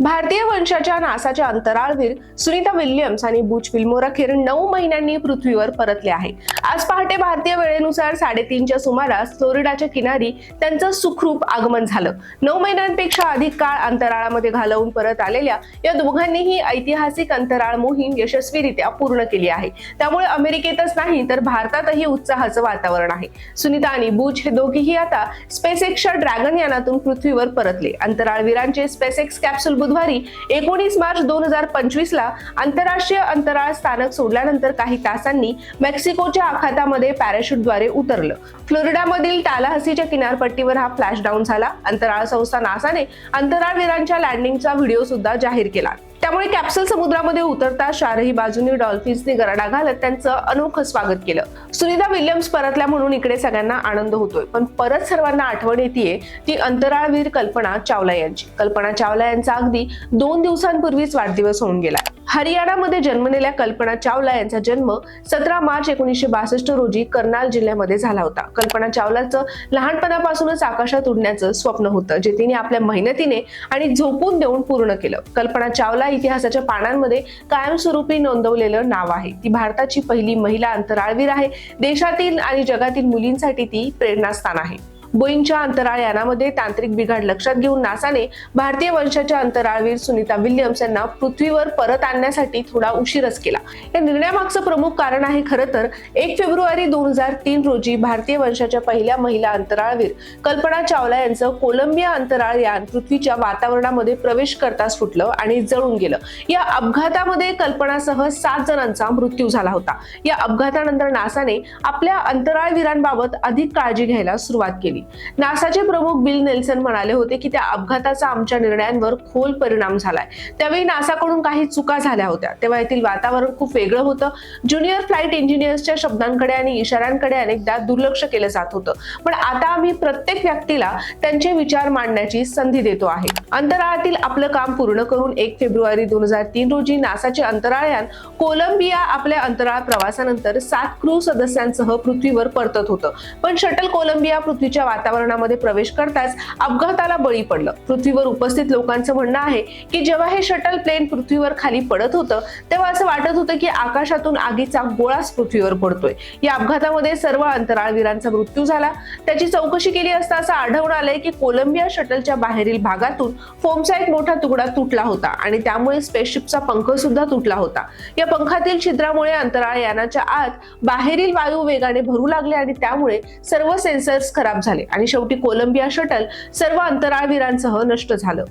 भारतीय वंशाच्या नासाच्या अंतराळवीर सुनीता विल्यम्स आणि बुच विल्मोर अखेर नऊ महिन्यांनी पृथ्वीवर परतले आहे. आज पहाटे भारतीय वेळेनुसार साडेतीनच्या सुमारास फ्लोरिडाच्या किनारी त्यांचं सुखरूप आगमन झालं. नऊ महिन्यांपेक्षा अधिक काळ अंतराळामध्ये घालवून परत आलेल्या या दोघांनीही ऐतिहासिक अंतराळ मोहीम यशस्वीरित्या पूर्ण केली आहे. त्यामुळे अमेरिकेतच नाही तर भारतातही उत्साहाचं वातावरण आहे. सुनीता आणि बुच हे दोघेही आता स्पेसएक्सच्या ड्रॅगन यानातून पृथ्वीवर परतले. अंतराळवीरांचे स्पेसएक्स कॅप्सूल बुधवारी एकोणीस मार्च दोन हजार पंचवीस ला आंतरराष्ट्रीय अंतराळ स्थानक सोडल्यानंतर काही तासांनी मेक्सिकोच्या आखातामध्ये पॅराशूटद्वारे उतरलं. फ्लोरिडामधील टालाहसीच्या किनारपट्टीवर हा फ्लॅश डाऊन झाला. अंतराळ संस्था नासाने अंतराळवीरांच्या लँडिंगचा व्हिडिओ सुद्धा जाहीर केला. त्यामुळे कॅप्सूल समुद्रामध्ये उतरता चारही बाजूनी डॉल्फिन्सनी गराडा घालत त्यांचं अनोखं स्वागत केलं. सुनीता विल्यम्स परतल्या म्हणून इकडे सगळ्यांना आनंद होतोय. पण परत सर्वांना आठवण येते ती अंतराळवीर कल्पना चावला यांची. कल्पना चावला यांचा अगदी दोन दिवसांपूर्वीच वाढदिवस होऊन गेला. हरियाणामध्ये जन्मलेल्या कल्पना चावला यांचा जन्म सतरा मार्च एकोणीसशे बासष्ट रोजी कर्नाल जिल्ह्यामध्ये झाला होता. कल्पना चावलाचं लहानपणापासूनच आकाशात उडण्याचं स्वप्न होतं जे तिने आपल्या मेहनतीने आणि झोपून देऊन पूर्ण केलं. कल्पना चावला इतिहासाच्या पानांमध्ये कायमस्वरूपी नोंदवलेलं नाव आहे. ती भारताची पहिली महिला अंतराळवीर आहे. देशातील आणि जगातील मुलींसाठी ती प्रेरणास्थान आहे. बोईंगच्या अंतराळ यानामध्ये तांत्रिक बिघाड लक्षात घेऊन नासाने भारतीय वंशाच्या अंतराळवीर सुनीता विल्यम्स यांना पृथ्वीवर परत आणण्यासाठी थोडा उशीरच केला. या निर्णयामागचं प्रमुख कारण आहे खरं तर एक फेब्रुवारी दोन हजार तीन रोजी भारतीय वंशाच्या पहिल्या महिला अंतराळवीर कल्पना चावला यांचं कोलंबिया अंतराळ यान पृथ्वीच्या वातावरणामध्ये प्रवेश करताच फुटलं आणि जळून गेलं. या अपघातामध्ये कल्पनासह सात जणांचा मृत्यू झाला होता. या अपघातानंतर नासाने आपल्या अंतराळवीरांबाबत अधिक काळजी घ्यायला सुरुवात केली. नासाचे प्रमुख बिल नेल्सन म्हणाले होते की त्या अपघाताचा आमच्या निर्णयांवर खोल परिणाम झालाय. त्यावेळी नासाकडून काही चुका झाल्या होत्या. तेव्हा येथील वातावरण खूप वेगळं होतं. ज्युनियर फ्लाईट इंजिनियर्सच्या शब्दांकडे आणि इशाऱ्यांकडे अनेकदा दुर्लक्ष केलं जात होतं. पण आता आम्ही प्रत्येक व्यक्तीला त्यांचे विचार मांडण्याची संधी देतो आहे. अंतराळातील आपलं काम पूर्ण करून एक फेब्रुवारी दोन हजार तीन रोजी नासाचे अंतराळयान कोलंबिया आपल्या अंतराळ प्रवासानंतर सात क्रू सदस्यांसह पृथ्वीवर परतत होतं. पण शटल कोलंबिया पृथ्वीच्या वातावरणामध्ये प्रवेश करताच अपघाताला बळी पडलं. पृथ्वीवर उपस्थित लोकांचं म्हणणं आहे की जेव्हा हे शटल प्लेन पृथ्वीवर खाली पडत होतं तेव्हा असं वाटत होतं की आकाशातून आगीचा गोळाच पृथ्वीवर पडतोय. या अपघातामध्ये सर्व अंतराळवीरांचा मृत्यू झाला. त्याची चौकशी केली असता असं आढळून आलंय की कोलंबिया शटलच्या बाहेरील भागातून फोमचा एक मोठा तुकडा तुटला होता आणि त्यामुळे स्पेसशिपचा पंख सुद्धा तुटला होता. या पंखातील छिद्रामुळे अंतराळ यानाच्या आत बाहेरील वायू वेगाने भरू लागले आणि त्यामुळे सर्व सेन्सर्स खराब झाले. झाले आणि शेवटी कोलंबिया शटल सर्व अंतराळवीरांसह नष्ट झालं.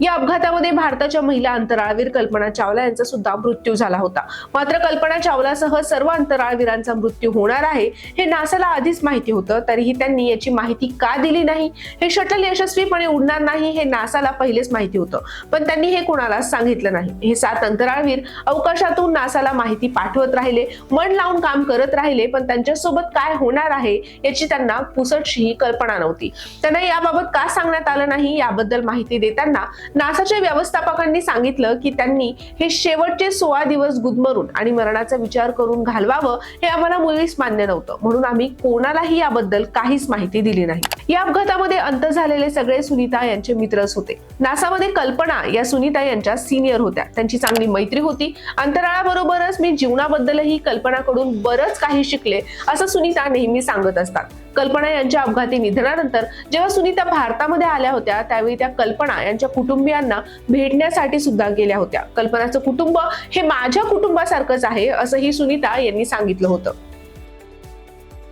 या अपघातामध्ये भारताच्या महिला अंतराळवीर कल्पना चावला यांचा सुद्धा मृत्यू झाला होता. मात्र कल्पना चावलासह सर्व अंतराळवीरांचा मृत्यू होणार आहे हे नासाला आधीच माहिती होतं तरीही त्यांनी याची माहिती का दिली नाही? हे शटल यशस्वीपणे उडणार नाही हे नासाला पहिलेच माहिती होतं. पण त्यांनी हे कोणाला सांगितलं नाही. हे सात अंतराळवीर अवकाशातून नासाला माहिती पाठवत राहिले मन लावून काम करत राहिले पण त्यांच्यासोबत काय होणार आहे याची त्यांना पुसटशीही कल्पना नव्हती. त्यांना याबाबत का सांगण्यात आलं नाही याबद्दल माहिती देताना नासाच्या व्यवस्थापकांनी सांगितलं की त्यांनी हे शेवटचे सोळा दिवस गुदमरून आणि मरणाचा विचार करून घालवावं हे आम्हाला मुळीच मान्य नव्हतं. म्हणून आम्ही कोणालाही याबद्दल काहीच माहिती दिली नाही. या अपघातामध्ये अंत झालेले सगळे सुनीता यांचे मित्रच होते. नासामध्ये कल्पना या सुनीता यांच्या सिनियर होत्या. त्यांची चांगली मैत्री होती. अंतराळाबरोबरच मी जीवनाबद्दलही कल्पनाकडून बरंच काही शिकले असं सुनीता नेहमी सांगत असतात. कल्पना यांच्या अपघाती निधनानंतर जेव्हा सुनीता भारतामध्ये आल्या होत्या त्यावेळी त्या कल्पना यांच्या कुटुंबियांना भेटण्यासाठी सुद्धा गेल्या होत्या. कल्पनाचं कुटुंब हे माझ्या कुटुंबासारखंच आहे असंही सुनीता यांनी सांगितलं होतं.